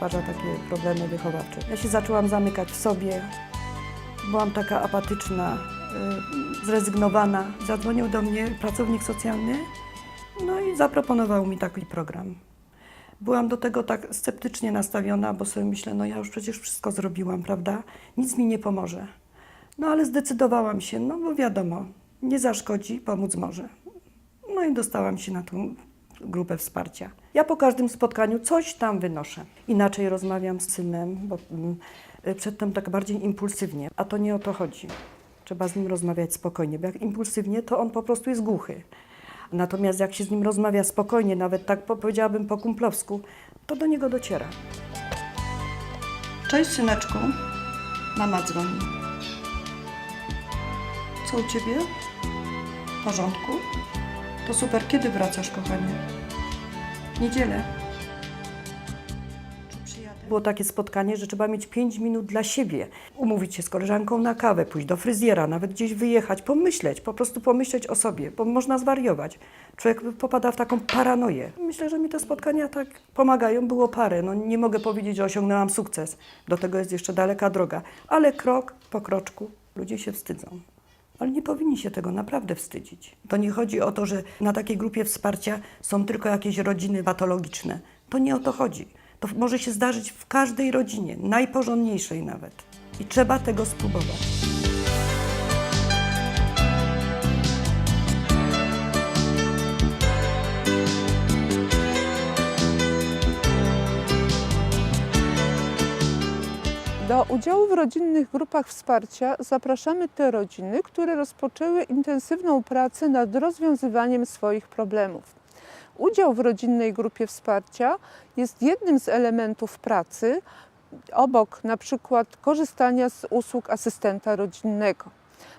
stwarza takie problemy wychowawcze. Ja się zaczęłam zamykać w sobie, byłam taka apatyczna, y, zrezygnowana. Zadzwonił do mnie pracownik socjalny, no i zaproponował mi taki program. Byłam do tego tak sceptycznie nastawiona, bo sobie myślę, no ja już przecież wszystko zrobiłam, prawda? Nic mi nie pomoże. No ale zdecydowałam się, no bo wiadomo, nie zaszkodzi, pomóc może. No i dostałam się na tą grupę wsparcia. Ja po każdym spotkaniu coś tam wynoszę. Inaczej rozmawiam z synem, bo mm, y, przedtem tak bardziej impulsywnie, a to nie o to chodzi. Trzeba z nim rozmawiać spokojnie, bo jak impulsywnie, to on po prostu jest głuchy. Natomiast jak się z nim rozmawia spokojnie, nawet tak po- powiedziałabym po kumplowsku, to do niego dociera. Cześć syneczku, mama dzwoni. Co u ciebie? W porządku? To super, kiedy wracasz, kochanie? Niedzielę. Było takie spotkanie, że trzeba mieć 5 minut dla siebie. Umówić się z koleżanką na kawę, pójść do fryzjera, nawet gdzieś wyjechać, pomyśleć, po prostu pomyśleć o sobie, bo można zwariować. Człowiek popada w taką paranoję. Myślę, że mi te spotkania tak pomagają. Było parę. No, nie mogę powiedzieć, że osiągnęłam sukces. Do tego jest jeszcze daleka droga. Ale krok po kroczku ludzie się wstydzą. Ale nie powinni się tego naprawdę wstydzić. To nie chodzi o to, że na takiej grupie wsparcia są tylko jakieś rodziny patologiczne. To nie o to chodzi. To może się zdarzyć w każdej rodzinie, najporządniejszej nawet. I trzeba tego spróbować. Udziału w rodzinnych grupach wsparcia zapraszamy te rodziny, które rozpoczęły intensywną pracę nad rozwiązywaniem swoich problemów. Udział w rodzinnej grupie wsparcia jest jednym z elementów pracy, obok na przykład korzystania z usług asystenta rodzinnego.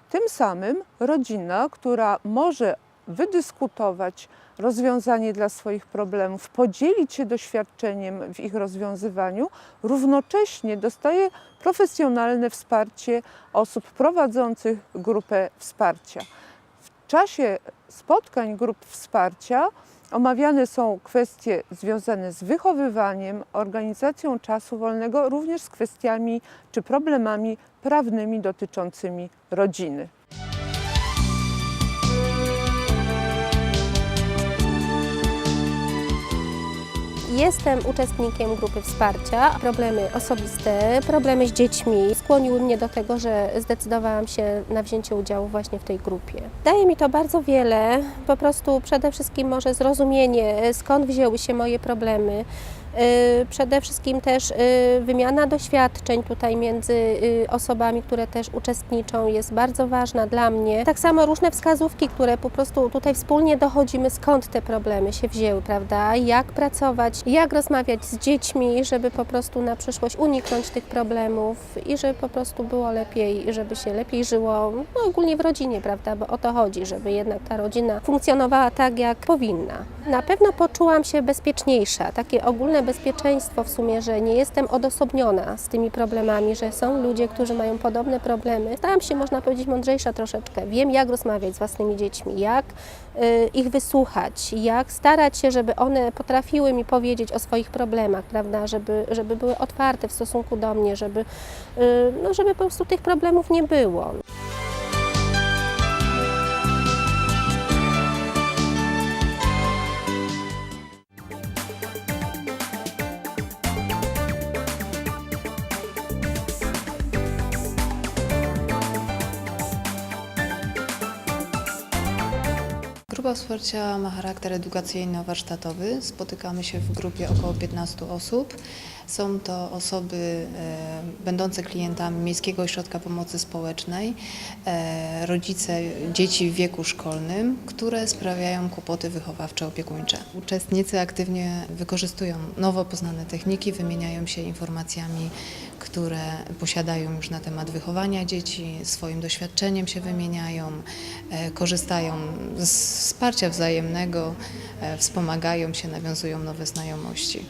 Tym samym rodzina, która może wydyskutować rozwiązanie dla swoich problemów, podzielić się doświadczeniem w ich rozwiązywaniu, równocześnie dostaje profesjonalne wsparcie osób prowadzących grupę wsparcia. W czasie spotkań grup wsparcia omawiane są kwestie związane z wychowywaniem, organizacją czasu wolnego, również z kwestiami czy problemami prawnymi dotyczącymi rodziny. Jestem uczestnikiem grupy wsparcia. Problemy osobiste, problemy z dziećmi skłoniły mnie do tego, że zdecydowałam się na wzięcie udziału właśnie w tej grupie. Daje mi to bardzo wiele, po prostu przede wszystkim może zrozumienie, skąd wzięły się moje problemy. Yy, Przede wszystkim też yy, wymiana doświadczeń tutaj między yy, osobami, które też uczestniczą jest bardzo ważna dla mnie. Tak samo różne wskazówki, które po prostu tutaj wspólnie dochodzimy, skąd te problemy się wzięły, prawda? Jak pracować, jak rozmawiać z dziećmi, żeby po prostu na przyszłość uniknąć tych problemów i żeby po prostu było lepiej, żeby się lepiej żyło, no ogólnie w rodzinie, prawda? Bo o to chodzi, żeby jednak ta rodzina funkcjonowała tak, jak powinna. Na pewno poczułam się bezpieczniejsza, takie ogólne bezpieczeństwo w sumie, że nie jestem odosobniona z tymi problemami, że są ludzie, którzy mają podobne problemy. Stałam się, można powiedzieć, mądrzejsza troszeczkę. Wiem, jak rozmawiać z własnymi dziećmi, jak y, ich wysłuchać, jak starać się, żeby one potrafiły mi powiedzieć o swoich problemach, prawda, żeby, żeby były otwarte w stosunku do mnie, żeby, y, no, żeby po prostu tych problemów nie było. Grupa wsparcia ma charakter edukacyjno-warsztatowy. Spotykamy się w grupie około 15 osób. Są to osoby e, będące klientami Miejskiego Ośrodka Pomocy Społecznej, e, rodzice dzieci w wieku szkolnym, które sprawiają kłopoty wychowawcze opiekuńcze. Uczestnicy aktywnie wykorzystują nowo poznane techniki, wymieniają się informacjami, które posiadają już na temat wychowania dzieci, swoim doświadczeniem się wymieniają, e, korzystają z wsparcia wzajemnego, e, wspomagają się, nawiązują nowe znajomości.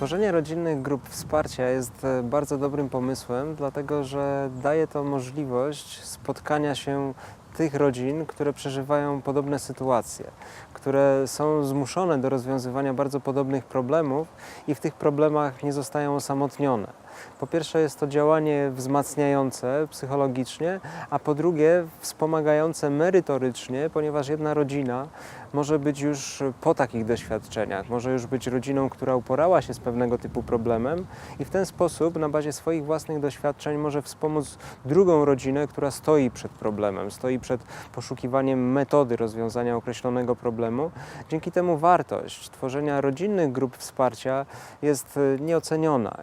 Tworzenie rodzinnych grup wsparcia jest e, bardzo dobrym pomysłem, dlatego że daje to możliwość spotkania się tych rodzin, które przeżywają podobne sytuacje, które są zmuszone do rozwiązywania bardzo podobnych problemów i w tych problemach nie zostają osamotnione. Po pierwsze jest to działanie wzmacniające psychologicznie, a po drugie wspomagające merytorycznie, ponieważ jedna rodzina może być już po takich doświadczeniach, może już być rodziną, która uporała się z pewnego typu problemem i w ten sposób na bazie swoich własnych doświadczeń może wspomóc drugą rodzinę, która stoi przed problemem, stoi przed poszukiwaniem metody rozwiązania określonego problemu. Dzięki temu wartość tworzenia rodzinnych grup wsparcia jest e, nieoceniona.